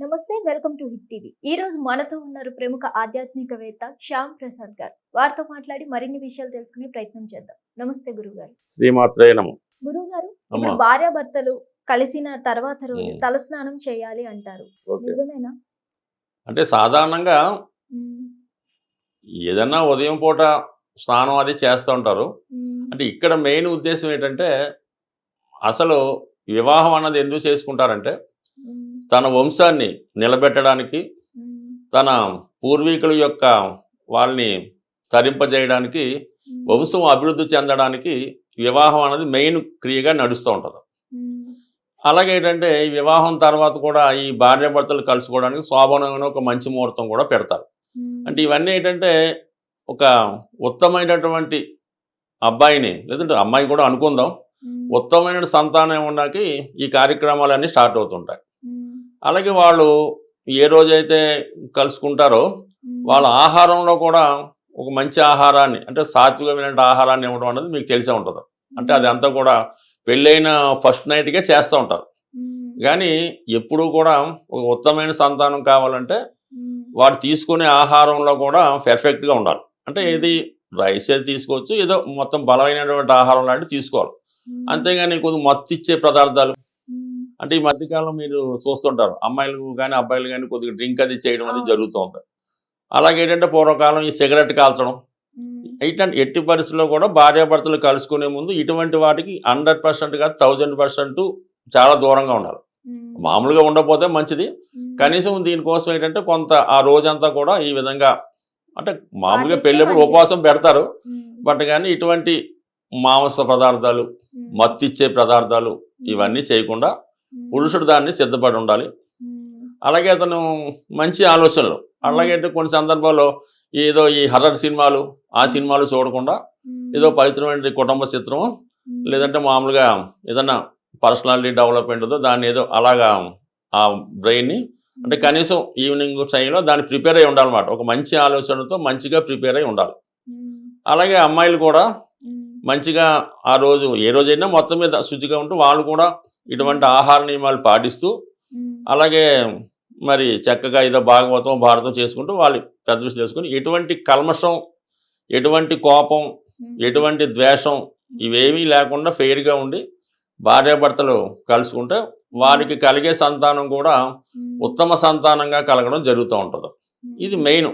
నమస్తే welcome to hit TV. ఈ రోజు మనతో ఉన్నారు ప్రముఖ ఆధ్యాత్మికవేత్త శ్యామ్ ప్రసాద్ గారు. వారితో మాట్లాడి మరిన్ని విషయాలు తెలుసుకునే ప్రయత్నం చేద్దాం. నమస్తే గురువు గారు గురువు గారు ఇప్పుడు భార్యాభర్తలు కలిసిన తర్వాత రోజు. తలస్నానం చేయాలి అంటారు. నిజమేనా? అంటే సాధారణంగా. ఏదన్నా ఉదయం పూట స్నానం అది చేస్తూ ఉంటారు. అంటే ఇక్కడ మెయిన్ ఉద్దేశం ఏంటంటే అసలు వివాహం అన్నది ఎందుకు చేసుకుంటారంటే. తన వంశాన్ని నిలబెట్టడానికి తన పూర్వీకుల యొక్క వాళ్ళని తరింపజేయడానికి వంశం అభివృద్ధి చెందడానికి వివాహం అనేది మెయిన్ క్రియగా నడుస్తూ ఉంటుంది. అలాగే ఏంటంటే ఈ వివాహం తర్వాత కూడా ఈ భార్యాభర్తలు కలుసుకోవడానికి శోభనమైన ఒక మంచి ముహూర్తం కూడా పెడతారు. అంటే ఇవన్నీ ఏంటంటే ఒక ఉత్తమైనటువంటి అబ్బాయిని లేదంటే అమ్మాయి కూడా అనుకుందాం. ఉత్తమమైన సంతానం ఉన్నాకి ఈ కార్యక్రమాలన్నీ స్టార్ట్ అవుతుంటాయి. అలాగే వాళ్ళు ఏ రోజైతే కలుసుకుంటారో. వాళ్ళ ఆహారంలో కూడా ఒక మంచి ఆహారాన్ని అంటే సాత్వికమైన ఆహారాన్ని ఇవ్వడం అనేది మీకు తెలిసే ఉంటుంది అంటే అది అంతా కూడా పెళ్ళైన ఫస్ట్ నైట్కే చేస్తూ ఉంటారు. కానీ ఎప్పుడూ కూడా ఒక ఉత్తమైన సంతానం కావాలంటే. వాడు తీసుకునే ఆహారంలో కూడా పెర్ఫెక్ట్గా ఉండాలి అంటే ఏది రైస్ ఏది తీసుకోవచ్చు ఏదో మొత్తం బలమైనటువంటి ఆహారం లాంటివి తీసుకోవాలి. అంతేగాని కొద్దిగా మత్తు ఇచ్చే పదార్థాలు. అంటే ఈ మధ్యకాలం మీరు చూస్తుంటారు అమ్మాయిలు కానీ అబ్బాయిలు కానీ కొద్దిగా డ్రింక్ అది చేయడం అది అవును. జరుగుతూ ఉంటుంది అలాగే ఏంటంటే పూర్వకాలం ఈ సిగరెట్ కాల్చడం మ్మ్. ఇట్లాంటి ఎట్టి పరిస్థితుల్లో కూడా భార్యాభర్తలు కలుసుకునే ముందు ఇటువంటి వాటికి హండ్రెడ్ పర్సెంట్ కాదు థౌజండ్ పర్సెంట్ చాలా దూరంగా ఉండాలి మ్మ్. మామూలుగా ఉండకపోతే మంచిది. కనీసం దీనికోసం ఏంటంటే కొంత ఆ రోజంతా కూడా ఈ విధంగా అంటే మామూలుగా మంచిది. ఉపవాసం పెడతారు. బట్ కానీ ఇటువంటి మాంస పదార్థాలు. మత్తిచ్చే పదార్థాలు ఇవన్నీ చేయకుండా. పురుషుడు దాన్ని సిద్ధపడి ఉండాలి. అలాగే అతను మంచి ఆలోచనలు అలాగే అంటే కొన్ని సందర్భాల్లో ఏదో ఈ హర్రర్ సినిమాలు ఆ సినిమాలు చూడకుండా. ఏదో పవిత్రమైన కుటుంబ చిత్రం మ్మ్. లేదంటే మామూలుగా ఏదన్నా పర్సనాలిటీ డెవలప్మెంట్ ఉందో దాన్ని ఏదో అలాగా ఆ బ్రెయిన్ని అంటే కనీసం ఈవినింగ్ టైంలో దాన్ని ప్రిపేర్ అయి ఉండాలన్నమాట ఒక మంచి ఆలోచనతో మంచిగా ప్రిపేర్ అయి ఉండాలి. అలాగే అమ్మాయిలు కూడా. మంచిగా ఆ రోజు ఏ రోజైనా మొత్తం మీద శుచిగా ఉంటూ వాళ్ళు కూడా ఇటువంటి ఆహార నియమాలు పాటిస్తూ. అలాగే మరి చక్కగా ఏదో భాగవతం భారతం చేసుకుంటూ వాళ్ళు పెద్ద చేసుకుని ఎటువంటి కల్మషం ఎటువంటి కోపం. ఎటువంటి ద్వేషం ఇవేమీ లేకుండా ఫెయిర్గా ఉండి భార్యాభర్తలు కలుసుకుంటే వారికి కలిగే సంతానం కూడా. ఉత్తమ సంతానంగా కలగడం జరుగుతూ ఉంటుంది. ఇది మెయిన్.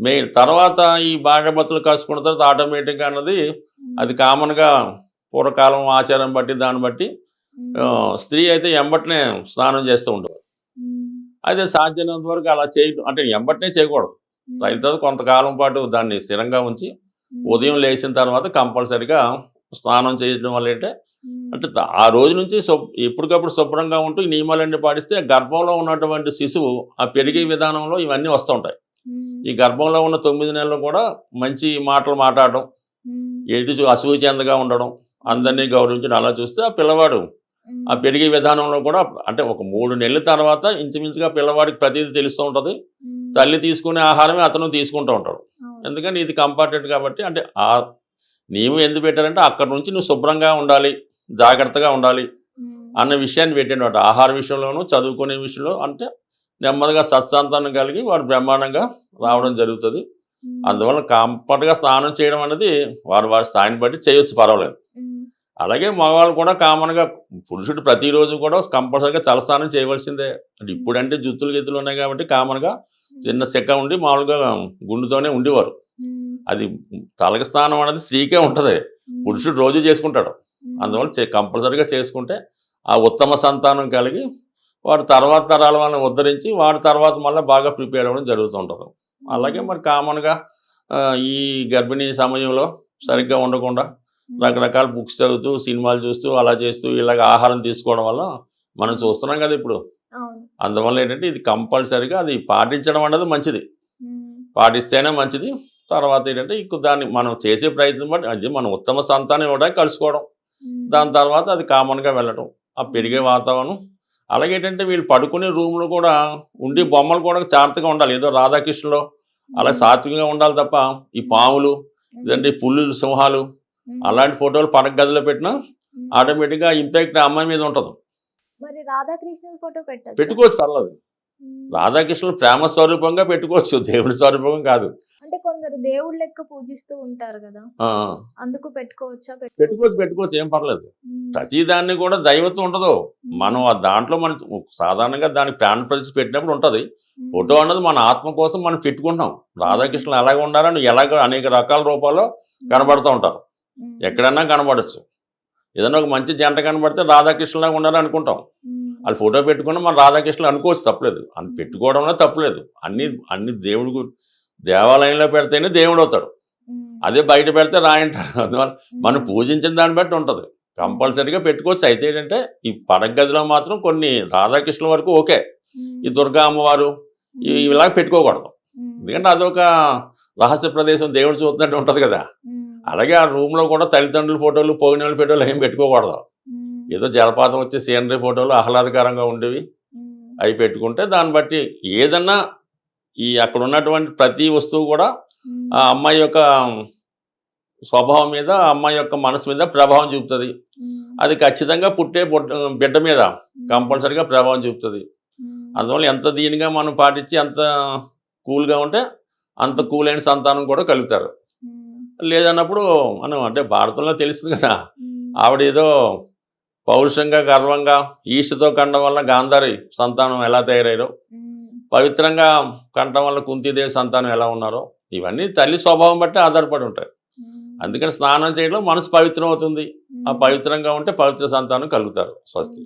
మెయిన్ తర్వాత ఈ భార్యాభర్తలు కలుసుకున్న తర్వాత ఆటోమేటిక్గా అన్నది. అది కామన్గా పూర్వకాలం ఆచారం బట్టి దాన్ని బట్టి స్త్రీ అయితే ఎంబటినే స్నానం చేస్తూ మ్మ్. అయితే సాధ్యమైనంత వరకు అలా చేయడం అంటే ఎంబటినే చేయకూడదు. అయిన తర్వాత కొంతకాలం పాటు దాన్ని స్థిరంగా ఉంచి. ఉదయం లేచిన తర్వాత కంపల్సరిగా స్నానం చేయడం వల్ల ఏంటంటే. అంటే ఆ రోజు నుంచి ఎప్పటికప్పుడు శుభ్రంగా ఉంటూ ఈ నియమాలన్నీ పాటిస్తే గర్భంలో ఉన్నటువంటి శిశువు ఆ పెరిగే విధానంలో ఇవన్నీ వస్తూ ఉంటాయి మ్మ్. ఈ గర్భంలో ఉన్న తొమ్మిది నెలలు కూడా మంచి మాటలు మాట్లాడడం. ఎటు చూ- అసూయ చెందగా ఉండడం అందరినీ గౌరవించడం అలా చూస్తే ఆ పిల్లవాడు. ఆ పెరిగే విధానంలో కూడా అంటే ఒక మూడు నెలల తర్వాత ఇంచుమించుగా పిల్లవాడికి ప్రతిదీ తెలుస్తూ ఉంటుంది. తల్లి తీసుకునే ఆహారమే అతను తీసుకుంటూ ఉంటాడు. ఎందుకని ఇది కంపార్టెంట్ కాబట్టి అంటే ఆ నియమం ఎందుకు పెట్టారంటే అక్కడి నుంచి నువ్వు శుభ్రంగా ఉండాలి జాగ్రత్తగా ఉండాలి. అన్న విషయాన్ని పెట్టినమాట ఆహార విషయంలోనూ చదువుకునే విషయంలో అంటే నెమ్మదిగా సత్సంతానం కలిగి వాడు బ్రహ్మాండంగా రావడం జరుగుతుంది. అందువల్ల కంపల్ట్గా స్నానం చేయడం అనేది వారు వారి స్థాయిని బట్టి చేయొచ్చు పర్వాలేదు. అలాగే మగవాళ్ళు కూడా కామన్గా పురుషుడు ప్రతిరోజు కూడా కంపల్సరీగా తలస్నానం చేయవలసిందే అంటే ఇప్పుడంటే జుత్తులు గెత్తులు ఉన్నాయి కాబట్టి కామన్గా చిన్న చెక్క ఉండి మామూలుగా గుండుతోనే ఉండేవారు మ్మ్. అది తలకి స్నానం అనేది స్త్రీకే ఉంటుంది మ్మ్. పురుషుడు రోజు చేసుకుంటాడు. అందువల్ల చే- కంపల్సరీగా చేసుకుంటే ఆ ఉత్తమ సంతానం కలిగి వాడు తర్వాత తరాల వాళ్ళని ఉద్ధరించి వాడి తర్వాత మళ్ళీ బాగా ప్రిపేర్ అవ్వడం జరుగుతుంటుంది అలాగే మరి కామన్గా ఈ గర్భిణీ సమయంలో సరిగ్గా ఉండకుండా. రకరకాల బుక్స్ చదువుతూ సినిమాలు చూస్తూ అలా చేస్తూ ఇలాగ ఆహారం తీసుకోవడం వల్ల మనం చూస్తున్నాం కదా ఇప్పుడు. అందువల్ల ఏంటంటే ఇది కంపల్సరీగా అది పాటించడం అనేది మంచిది. పాటిస్తేనే మంచిది. తర్వాత ఏంటంటే ఇంకో దాన్ని మనం చేసే ప్రయత్నం బట్టి అది మనం ఉత్తమ సంతానం ఇవ్వడానికి కలుసుకోవడం. దాని తర్వాత అది కామన్గా వెళ్ళటం. ఆ పెరిగే వాతావరణం. అలాగే ఏంటంటే వీళ్ళు పడుకునే రూమ్లో కూడా ఉండి బొమ్మలు కూడా జాగ్రత్తగా ఉండాలి. ఏదో రాధాకృష్ణలో అలా సాత్వికంగా ఉండాలి తప్ప ఈ పాములు ఈ పుల్లులు సింహాలు. అలాంటి ఫోటోలు పడక గదిలో పెట్టినా. ఆటోమేటిక్గా ఇంపాక్ట్ ఆ అమ్మాయి మీద ఉంటుంది. మరి రాధాకృష్ణుల ఫోటో పెట్టచ్చు? పెట్టుకోవచ్చు పర్లేదు. ఉమ్. రాధాకృష్ణులు ప్రేమ స్వరూపంగా పెట్టుకోవచ్చు దేవుడి స్వరూపం కాదు. అంటే కొందరు దేవుళ్ళ లెక్క పూజిస్తూ ఉంటారు కదా. అందుకు పెట్టుకోవచ్చా? పెట్టు- పెట్టుకోవచ్చు పెట్టుకోవచ్చు ఏం పర్లేదు. ఉమ్. ప్రతిదాన్ని కూడా దైవత్వం ఉండదు. మనం ఆ దాంట్లో మనం సాధారణంగా దానికి ప్రాణ పరిస్థితి పెట్టినప్పుడు ఉంటుంది. ఫోటో అన్నది మన ఆత్మ కోసం మనం పెట్టుకుంటాం రాధాకృష్ణులు ఎలాగ ఉండాలని ఎలాగ అనేక రకాల రూపాల్లో కనబడుతూ ఉంటారు. ఎక్కడన్నా కనబడచ్చు. ఏదైనా ఒక మంచి జంట కనబడితే రాధాకృష్ణులాగా ఉండాలని అనుకుంటాం ఉమ్. వాళ్ళు ఫోటో పెట్టుకుని మనం రాధాకృష్ణులు అనుకోవచ్చు తప్పలేదు. అని పెట్టుకోవడంలో తప్పలేదు. అన్ని అన్ని దేవుడు దేవాలయంలో పెడితేనే దేవుడు అవుతాడు. అదే బయట పెడితే రాయంటాడు అందువల్ల. మనం పూజించిన దాన్ని బట్టి ఉంటుంది. కంపల్సరీగా పెట్టుకోవచ్చు. అయితే ఏంటంటే ఈ పడక గదిలో మాత్రం కొన్ని రాధాకృష్ణుల వరకు ఓకే. ఈ దుర్గా అమ్మవారు ఇలా పెట్టుకోకూడదు. ఎందుకంటే అదొక రహస్య ప్రదేశం. దేవుడు చూస్తున్నట్టు ఉంటుంది కదా. అలాగే ఆ రూమ్లో కూడా తల్లిదండ్రుల ఫోటోలు పోగిన ఫోటోలు ఏం పెట్టుకోకూడదు. ఏదో జలపాతం వచ్చే సీనరీ ఫోటోలు ఆహ్లాదకరంగా ఉండేవి. అవి పెట్టుకుంటే దాన్ని బట్టి ఏదన్నా ఈ అక్కడ ఉన్నటువంటి ప్రతి వస్తువు కూడా. ఆ అమ్మాయి యొక్క స్వభావం మీద అమ్మాయి యొక్క మనసు మీద ప్రభావం చూపుతుంది. అది ఖచ్చితంగా పుట్టే బొడ్- బిడ్డ మీద కంపల్సరీగా ప్రభావం చూపుతుంది. అందువల్ల ఎంత దీనిగా మనం పాటించి అంత కూల్గా ఉంటే అంత కూల్ అయిన సంతానం కూడా కలుగుతారు. లేదన్నప్పుడు మనం అంటే భారతంలో తెలుస్తుంది కదా. ఆవిడ ఏదో పౌరుషంగా గర్వంగా ఈష్టతో కండం వల్ల గాంధారి సంతానం ఎలా తయారయ్యారో. పవిత్రంగా కంటం వల్ల కుంతీదేవి సంతానం ఎలా ఉన్నారో ఇవన్నీ తల్లి స్వభావం బట్టి ఆధారపడి ఉంటాయి. అందుకని స్నానం చేయడం మనసు పవిత్రం అవుతుంది ఆ. పవిత్రంగా ఉంటే పవిత్ర సంతానం కలుగుతారు స్వస్తి